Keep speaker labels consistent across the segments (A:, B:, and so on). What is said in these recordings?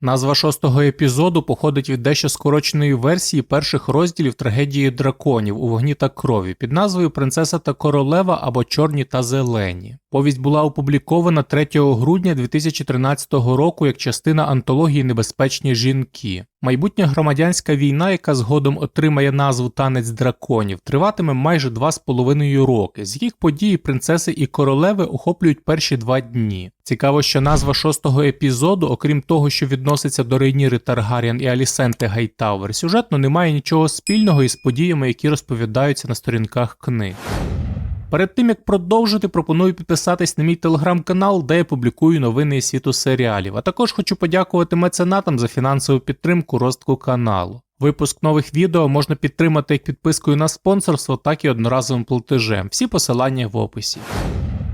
A: Назва шостого епізоду походить від дещо скороченої версії перших розділів трагедії драконів у вогні та крові під назвою Принцеса та королева або Чорні та Зелені. Повість була опублікована 3 грудня 2013 року як частина антології Небезпечні жінки. Майбутня громадянська війна, яка згодом отримає назву Танець драконів, триватиме майже два з половиною роки, з яких події принцеси і королеви охоплюють перші два дні. Цікаво, що назва шостого епізоду, окрім того, що відноситься до Рейніри Таргаріан і Алісенти Гайтауер, сюжетно не має нічого спільного із подіями, які розповідаються на сторінках книг. Перед тим як продовжити, пропоную підписатись на мій телеграм-канал, де я публікую новини із світу серіалів. А також хочу подякувати меценатам за фінансову підтримку розвитку каналу. Випуск нових відео можна підтримати як підпискою на спонсорство, так і одноразовим платежем. Всі посилання в описі.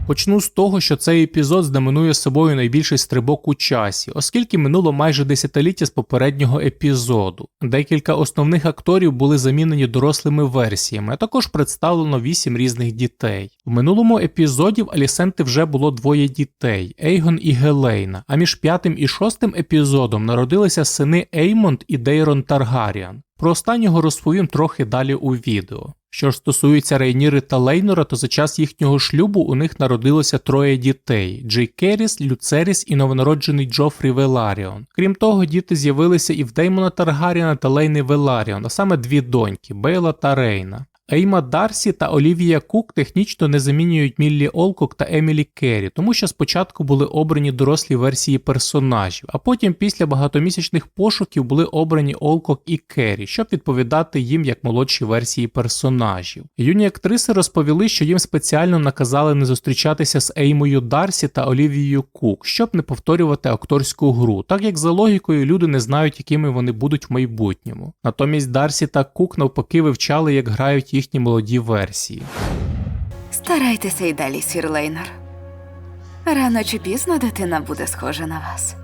A: Почну з того, що цей епізод знаменує собою найбільший стрибок у часі, оскільки минуло майже десятиліття з попереднього епізоду. Декілька основних акторів були замінені дорослими версіями, а також представлено вісім різних дітей. В минулому епізоді в Алісенти вже було двоє дітей Ейгон і Гелейна, а між п'ятим і шостим епізодом народилися сини Еймонд і Дейрон Таргаріан. Про останнього розповім трохи далі у відео. Що ж стосується Рейніри та Лейнора, то за час їхнього шлюбу у них народилося троє дітей: Джей Керіс, Люцеріс і новонароджений Джофрі Веларіон. Крім того, діти з'явилися і в Деймона Таргаріана та Лейни Веларіон, а саме дві доньки Бейла та Рейна. Ейма Дарсі та Олівія Кук технічно не замінюють Міллі Олкок та Емілі Керрі, тому що спочатку були обрані дорослі версії персонажів, а потім після багатомісячних пошуків були обрані Олкок і Керрі, щоб відповідати їм як молодші версії персонажів. Юні актриси розповіли, що їм спеціально наказали не зустрічатися з Еймою Дарсі та Олівією Кук, щоб не повторювати акторську гру, так як за логікою люди не знають, якими вони будуть в майбутньому. Натомість Дарсі та Кук навпаки вивчали, як грають їхні молоді версії.
B: Старайтеся й далі, сір Лейнер. Рано чи пізно дитина буде схожа на вас.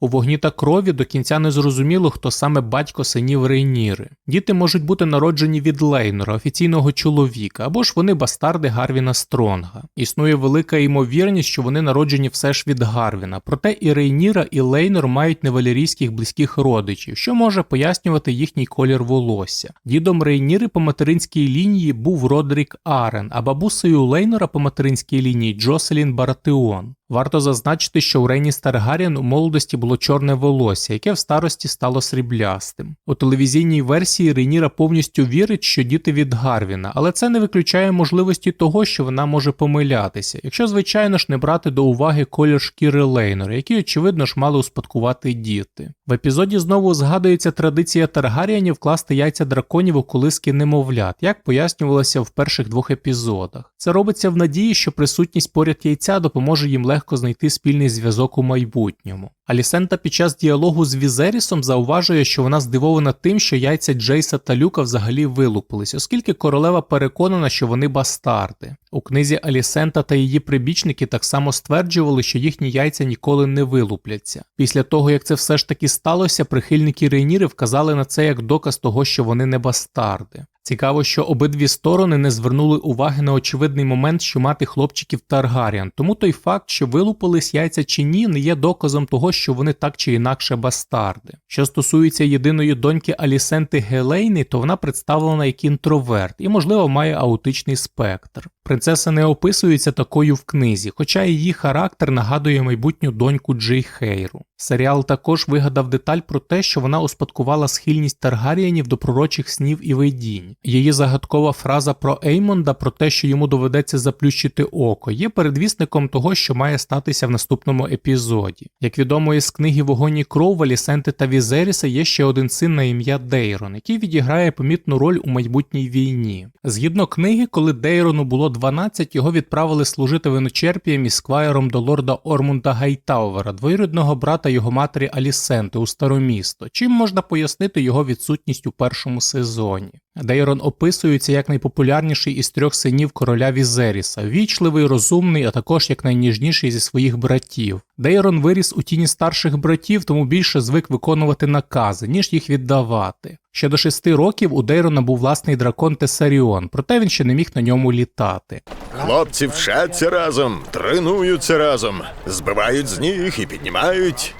A: У вогні та крові до кінця не зрозуміло, хто саме батько синів Рейніри. Діти можуть бути народжені від Лейнора, офіційного чоловіка, або ж вони бастарди Гарвіна Стронга. Існує велика ймовірність, що вони народжені все ж від Гарвіна, проте і Рейніра, і Лейнор мають невалерійських близьких родичів, що може пояснювати їхній колір волосся. Дідом Рейніри по материнській лінії був Родрік Арен, а бабусею Лейнора по материнській лінії Джоселін Баратеон. Варто зазначити, що у Рейні Старгаріан у молодості було чорне волосся, яке в старості стало сріблястим. У телевізійній версії Рейніра повністю вірить, що діти від Гарвіна, але це не виключає можливості того, що вона може помилятися, якщо, звичайно ж, не брати до уваги колір шкіри Лейнора, який, очевидно ж, мали успадкувати діти. В епізоді знову згадується традиція Таргаріанів класти яйця драконів у колиски немовлят, як пояснювалося в перших двох епізодах. Це робиться в надії, що присутність поряд яйця допоможе їм легко знайти спільний зв'язок у майбутньому. Алісента під час діалогу з Візерісом зауважує, що вона здивована тим, що яйця Джейса та Люка взагалі вилупились, оскільки королева переконана, що вони бастарди. У книзі Алісента та її прибічники так само стверджували, що їхні яйця ніколи не вилупляться. Після того, як це все ж таки сталося, прихильники Рейніри вказали на це як доказ того, що вони не бастарди. Цікаво, що обидві сторони не звернули уваги на очевидний момент, що мати хлопчиків Таргаріан, тому той факт, що вилупились яйця чи ні, не є доказом того, що вони так чи інакше бастарди. Що стосується єдиної доньки Алісенти Гелейни, то вона представлена як інтроверт і, можливо, має аутичний спектр. Принцеса не описується такою в книзі, хоча її характер нагадує майбутню доньку Джей Хейру. Серіал також вигадав деталь про те, що вона успадкувала схильність Таргаріанів до пророчих снів і видінь. Її загадкова фраза про Еймонда про те, що йому доведеться заплющити око, є передвісником того, що має статися в наступному епізоді. Як відомо із книги Вогонь і кров Валісенти та Візеріса є ще один син на ім'я Дейрон, який відіграє помітну роль у майбутній війні. Згідно книги, коли Дейрону було 12, його відправили служити виночерпієм і сквайром до лорда Ормунда Гайтаувера, двоюрідного брата його матері Алісенти у старомісто, чим можна пояснити його відсутність у першому сезоні. Дейрон описується як найпопулярніший із трьох синів короля Візеріса, вічливий, розумний, а також як найніжніший зі своїх братів. Дейрон виріс у тіні старших братів, тому більше звик виконувати накази, ніж їх віддавати. Ще до шести років у Дейрона був власний дракон Тесаріон, проте він ще не міг на ньому літати.
C: Хлопці вчаться разом, тренуються разом, збивають з ніг і піднімають.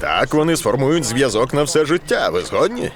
C: Так вони сформують зв'язок на все життя. Ви згодні?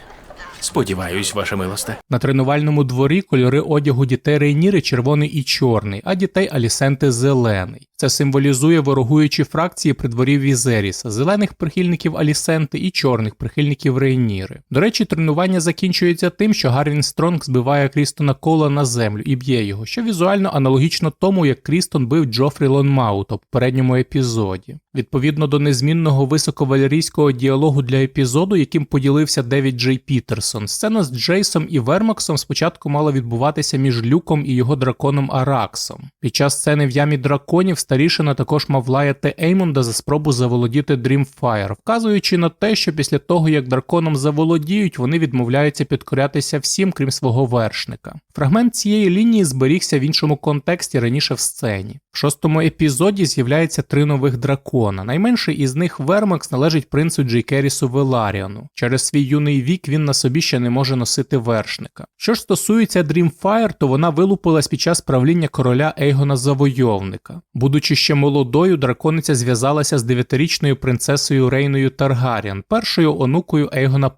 D: Сподіваюсь, ваша милосте.
A: На тренувальному дворі кольори одягу дітей Рейніри червоний і чорний, а дітей Алісенти зелений. Це символізує ворогуючі фракції при дворі Візеріса, зелених прихильників Алісенти і чорних прихильників Рейніри. До речі, тренування закінчується тим, що Гарвін Стронг збиває Крістона Кола на землю і б'є його, що візуально аналогічно тому, як Крістон бив Джофрі Лонмаута в попередньому епізоді. Відповідно до незмінного високовалерійського діалогу для епізоду, яким поділився Девід Джей Пітерсон, сцена з Джейсом і Вермаксом спочатку мала відбуватися між Люком і його драконом Араксом. Під час сцени в ямі драконів старішина також мав лаяти Еймонда за спробу заволодіти Дрімфайр, вказуючи на те, що після того, як драконом заволодіють, вони відмовляються підкорятися всім, крім свого вершника. Фрагмент цієї лінії зберігся в іншому контексті раніше в сцені. В шостому епізоді з'являється три нових дракона. Найменший із них Вермакс належить принцу Джейкерісу Веларіану. Через свій юний вік він на собі ще не може носити вершника. Що ж стосується Дрімфайр, то вона вилупилась під час правління короля Ейгона Завойовника. Будучи ще молодою, дракониця зв'язалася з дев'ятирічною принцесою Рейною Таргаріан, першою онукою Ейгона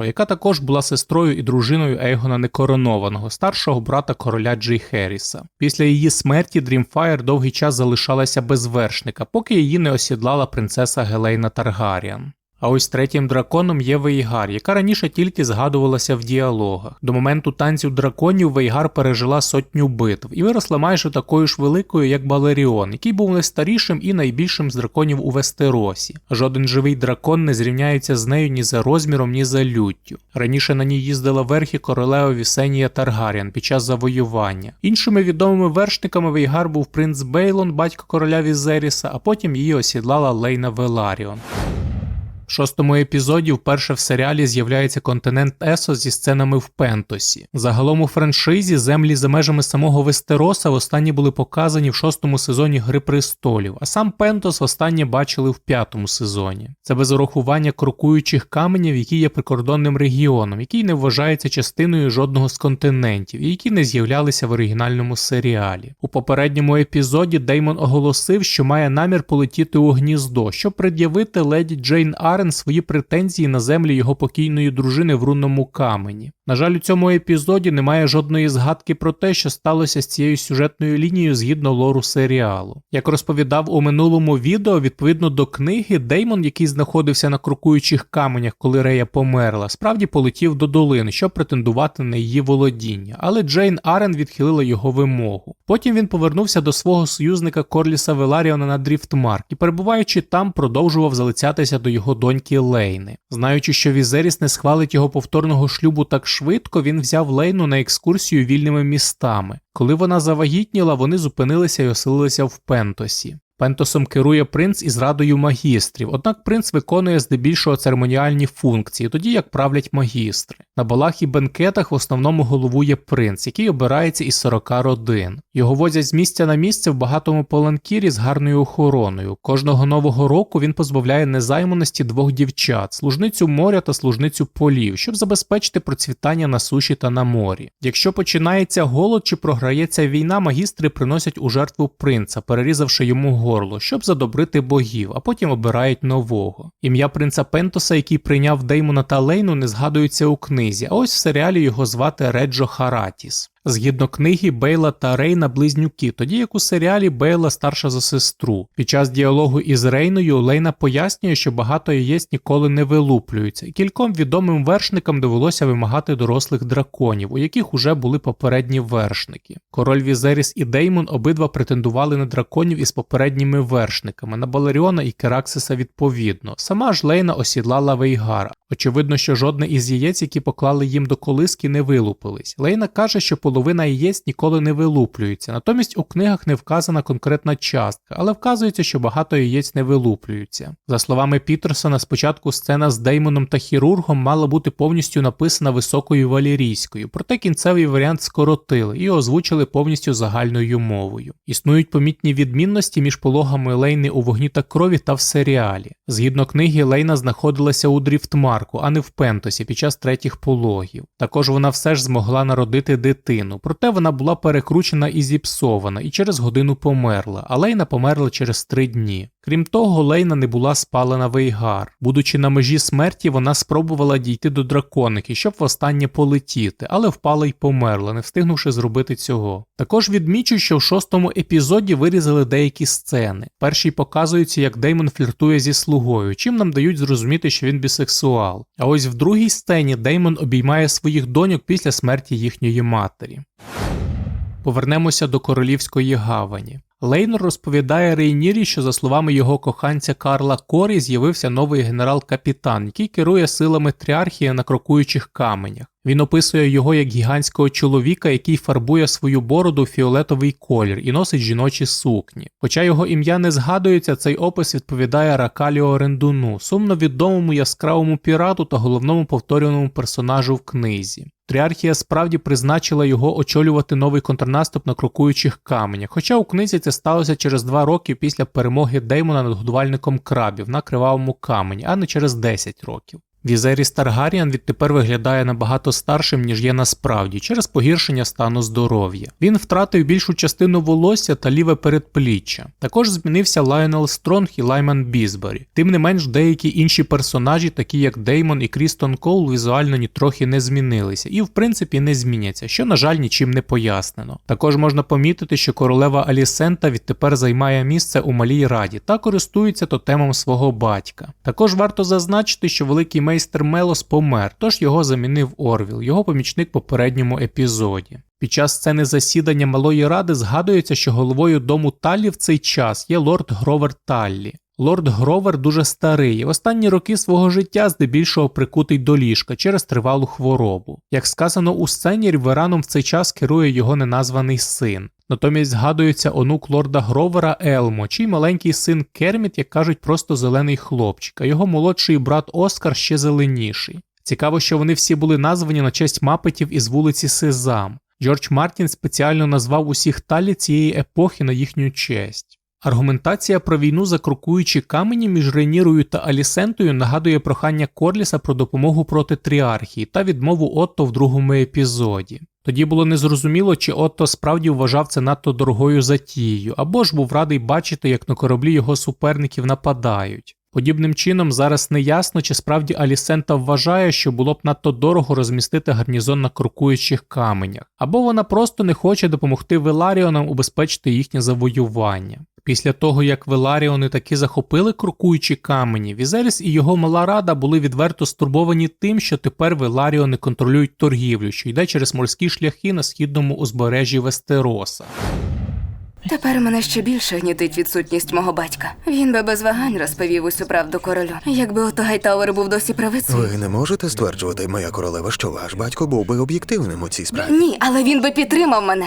A: І, яка також була сестрою і дружиною Ейгона Некоронованого, старшого брата короля Джей Херіса. Після її смерті Дрімфаєр довгий час залишалася без вершника, поки її не осідлала принцеса Гелейна Таргаріан. А ось третім драконом є Вейгар, яка раніше тільки згадувалася в діалогах. До моменту танців драконів Вейгар пережила сотню битв і виросла майже такою ж великою, як Балеріон, який був найстарішим і найбільшим з драконів у Вестеросі. Жоден живий дракон не зрівняється з нею ні за розміром, ні за люттю. Раніше на ній їздила верхи королева Вісенія Таргаріан під час завоювання. Іншими відомими вершниками Вейгар був принц Бейлон, батько короля Візеріса, а потім її осідлала Лейна Веларіон. В шостому епізоді вперше в серіалі з'являється континент Есо зі сценами в Пентосі. Загалом у франшизі землі за межами самого Вестероса востаннє були показані в шостому сезоні Гри престолів, а сам Пентос востаннє бачили в п'ятому сезоні. Це без урахування крокуючих каменів, які є прикордонним регіоном, який не вважається частиною жодного з континентів і які не з'являлися в оригінальному серіалі. У попередньому епізоді Деймон оголосив, що має намір полетіти у гніздо, щоб пред'явити леді Джейн Арен свої претензії на землі його покійної дружини в рунному камені. На жаль, у цьому епізоді немає жодної згадки про те, що сталося з цією сюжетною лінією згідно лору серіалу. Як розповідав у минулому відео, відповідно до книги, Деймон, який знаходився на крокуючих каменях, коли Рея померла, справді полетів до долини, щоб претендувати на її володіння, але Джейн Арен відхилила його вимогу. Потім він повернувся до свого союзника Корліса Веларіона на Дріфтмарк і, перебуваючи там, продовжував залицятися до його доньки Лейни. Знаючи, що Візеріс не схвалить його повторного шлюбу так швидко, він взяв Лейну на екскурсію вільними містами. Коли вона завагітніла, вони зупинилися і оселилися в Пентосі. Пентосом керує принц із радою магістрів, однак принц виконує здебільшого церемоніальні функції, тоді як правлять магістри. На балах і бенкетах в основному головує принц, який обирається із 40 родин. Його возять з місця на місце в багатому паланкірі з гарною охороною. Кожного нового року він позбавляє незайманості двох дівчат, служницю моря та служницю полів, щоб забезпечити процвітання на суші та на морі. Якщо починається голод чи програється війна, магістри приносять у жертву принца, перерізавши йому горло, щоб задобрити богів, а потім обирають нового. Ім'я принца Пентоса, який прийняв Деймона та Лейну, не згадується у книзі, а ось в серіалі його звати Реджо Харатіс. Згідно книги, Бейла та Рейна близнюки, тоді як у серіалі Бейла старша за сестру. Під час діалогу із Рейною Лейна пояснює, що багато яєць ніколи не вилуплюються, і кільком відомим вершникам довелося вимагати дорослих драконів, у яких уже були попередні вершники. Король Візеріс і Деймон обидва претендували на драконів із попередніми вершниками, на Балеріона і Кераксиса відповідно. Сама ж Лейна осідлала Вейгара. Очевидно, що жодне із яєць, які поклали їм до колиски, не вилупились. Лейна каже, що половина яєць ніколи не вилуплюються. Натомість у книгах не вказана конкретна частка, але вказується, що багато яєць не вилуплюються. За словами Пітерсона, спочатку сцена з Деймоном та хірургом мала бути повністю написана високою валерійською, проте кінцевий варіант скоротили і озвучили повністю загальною мовою. Існують помітні відмінності між пологами Лейни у вогні та крові та в серіалі. Згідно книги, Лейна знаходилася у Дріфтмарку, а не в Пентосі під час третіх пологів. Також вона все ж змогла народити дитину, проте вона була перекручена і зіпсована і через годину померла, а Лейна померла через три дні. Крім того, Лейна не була спалена Вейгар. Будучи на межі смерті, вона спробувала дійти до драконики, щоб востаннє полетіти, але впала й померла, не встигнувши зробити цього. Також відмічу, що в шостому епізоді вирізали деякі сцени. Першій показується, як Деймон фліртує зі слугою, чим нам дають зрозуміти, що він бісексуал. А ось в другій сцені Деймон обіймає своїх доньок після смерті їхньої матері. Повернемося до королівської гавані. Лейнор розповідає Рейнірі, що за словами його коханця Карла Корі з'явився новий генерал-капітан, який керує силами тріархії на крокуючих каменях. Він описує його як гігантського чоловіка, який фарбує свою бороду фіолетовий колір і носить жіночі сукні. Хоча його ім'я не згадується, цей опис відповідає Ракаліо Рендуну, сумно відомому яскравому пірату та головному повторюваному персонажу в книзі. Тріархія справді призначила його очолювати новий контрнаступ на крокуючих каменях, хоча у книзі це сталося через два роки після перемоги Деймона над годувальником крабів на кривавому камені, а не через 10 років. Візеріс Таргаріан відтепер виглядає набагато старшим, ніж є насправді, через погіршення стану здоров'я. Він втратив більшу частину волосся та ліве передпліччя. Також змінився Лайонел Стронг і Лайман Бізбері. Тим не менш, деякі інші персонажі, такі як Деймон і Крістон Коул, візуально нітрохи не змінилися і, в принципі, не зміняться, що, на жаль, нічим не пояснено. Також можна помітити, що королева Алісента відтепер займає місце у малій раді та користується тотемом свого батька. Також варто зазначити, що великий майстер Мелос помер, тож його замінив Орвіл, його помічник в попередньому епізоді. Під час сцени засідання малої ради згадується, що головою дому Таллі в цей час є лорд Гровер Таллі. Лорд Гровер дуже старий і останні роки свого життя здебільшого прикутий до ліжка через тривалу хворобу. Як сказано у сцені, Рівераном в цей час керує його неназваний син. Натомість згадується онук лорда Гровера Елмо, чий маленький син Керміт, як кажуть, просто зелений хлопчик, а його молодший брат Оскар ще зеленіший. Цікаво, що вони всі були названі на честь мапетів із вулиці Сезам. Джордж Мартін спеціально назвав усіх талі цієї епохи на їхню честь. Аргументація про війну за крокуючі камені між Ренірою та Алісентою нагадує прохання Корліса про допомогу проти тріархії та відмову Отто в другому епізоді. Тоді було незрозуміло, чи Отто справді вважав це надто дорогою затією, або ж був радий бачити, як на кораблі його суперників нападають. Подібним чином зараз не ясно, чи справді Алісента вважає, що було б надто дорого розмістити гарнізон на крокуючих каменях, або вона просто не хоче допомогти Веларіонам убезпечити їхнє завоювання. Після того, як Веларіони таки захопили крокуючі камені, Візеріс і його мала рада були відверто стурбовані тим, що тепер Веларіони контролюють торгівлю, що йде через морські шляхи на східному узбережжі Вестероса.
B: Тепер мене ще більше гнітить відсутність мого батька. Він би без вагань розповів усю правду королю. Якби ото Гайтауер був досі правицею.
E: Ви не можете стверджувати, моя королева, що ваш батько був би об'єктивним у цій справі.
B: Ні, але він би підтримав мене.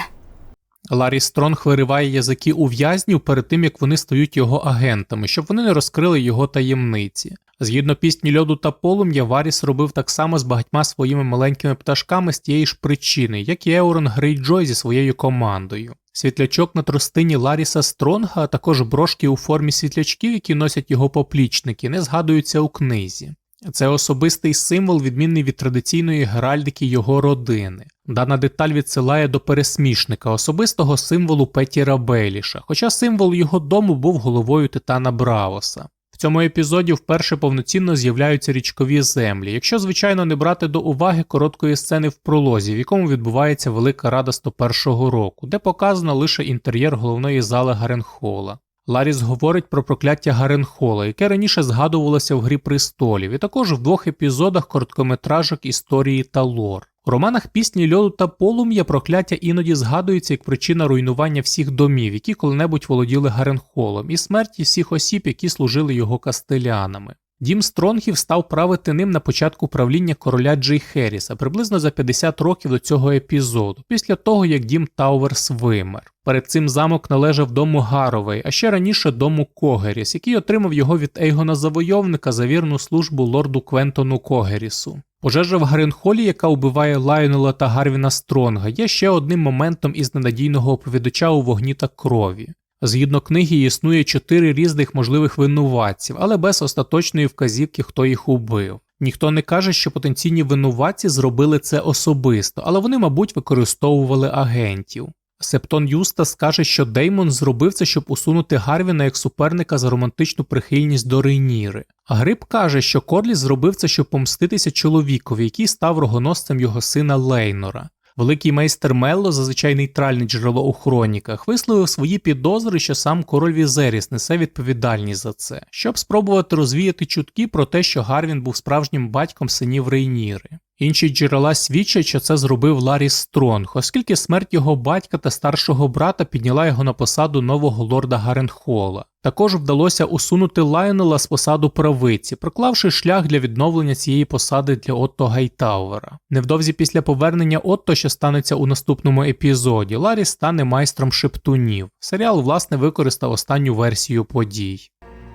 A: Ларі Стронг вириває язики у в'язнів перед тим, як вони стають його агентами, щоб вони не розкрили його таємниці. Згідно пісні льоду та полум'я, Варіс робив так само з багатьма своїми маленькими пташками з тієї ж причини, як і Еурон Грейджой зі своєю командою. Світлячок на тростині Ларіса Стронга, а також брошки у формі світлячків, які носять його поплічники, не згадуються у книзі. Це особистий символ, відмінний від традиційної геральдики його родини. Дана деталь відсилає до пересмішника, особистого символу Петіра Бейліша, хоча символ його дому був головою Титана Бравоса. В цьому епізоді вперше повноцінно з'являються річкові землі, якщо, звичайно, не брати до уваги короткої сцени в пролозі, в якому відбувається Велика Рада 101 року, де показано лише інтер'єр головної зали Гаренхола. Ларіс говорить про прокляття Гаренхола, яке раніше згадувалося в Грі престолів, і також в двох епізодах короткометражок історії та лор. У романах пісні льоду та полум'я прокляття іноді згадується як причина руйнування всіх домів, які коли-небудь володіли Гаренхолом, і смерті всіх осіб, які служили його кастелянами. Дім Стронгів став правити ним на початку правління короля Джей Херріса приблизно за 50 років до цього епізоду, після того як дім Тауверс вимер. Перед цим замок належав дому Гаровей, а ще раніше дому Когеріс, який отримав його від Ейгона Завойовника за вірну службу лорду Квентону Когерісу. Пожежа в Гаренхолі, яка вбиває Лайонела та Гарвіна Стронга, є ще одним моментом із ненадійного оповідача у вогні та крові. Згідно книги, існує чотири різних можливих винуватців, але без остаточної вказівки, хто їх убив. Ніхто не каже, що потенційні винуватці зробили це особисто, але вони, мабуть, використовували агентів. Септон Юстас каже, що Деймон зробив це, щоб усунути Гарвіна як суперника за романтичну прихильність до Рейніри. Гриб каже, що Корліс зробив це, щоб помститися чоловікові, який став рогоносцем його сина Лейнора. Великий майстер Мелло, зазвичай нейтральне джерело у хроніках, висловив свої підозри, що сам король Візеріс несе відповідальність за це, щоб спробувати розвіяти чутки про те, що Гарвін був справжнім батьком синів Рейніри. Інші джерела свідчать, що це зробив Ларі Стронг, оскільки смерть його батька та старшого брата підняла його на посаду нового лорда Гаренхола. Також вдалося усунути Лайонела з посаду правиці, проклавши шлях для відновлення цієї посади для Отто Гайтауера. Невдовзі після повернення Отто, що станеться у наступному епізоді, Ларі стане майстром шептунів. Серіал, власне, використав останню версію подій.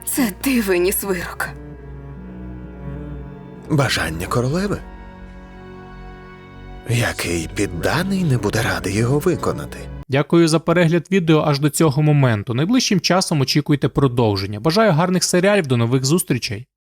B: Це ти виніс вирок.
E: Бажання королеви. Який підданий не буде радий його виконати.
A: Дякую за перегляд відео аж до цього моменту. Найближчим часом очікуйте продовження. Бажаю гарних серіалів, до нових зустрічей!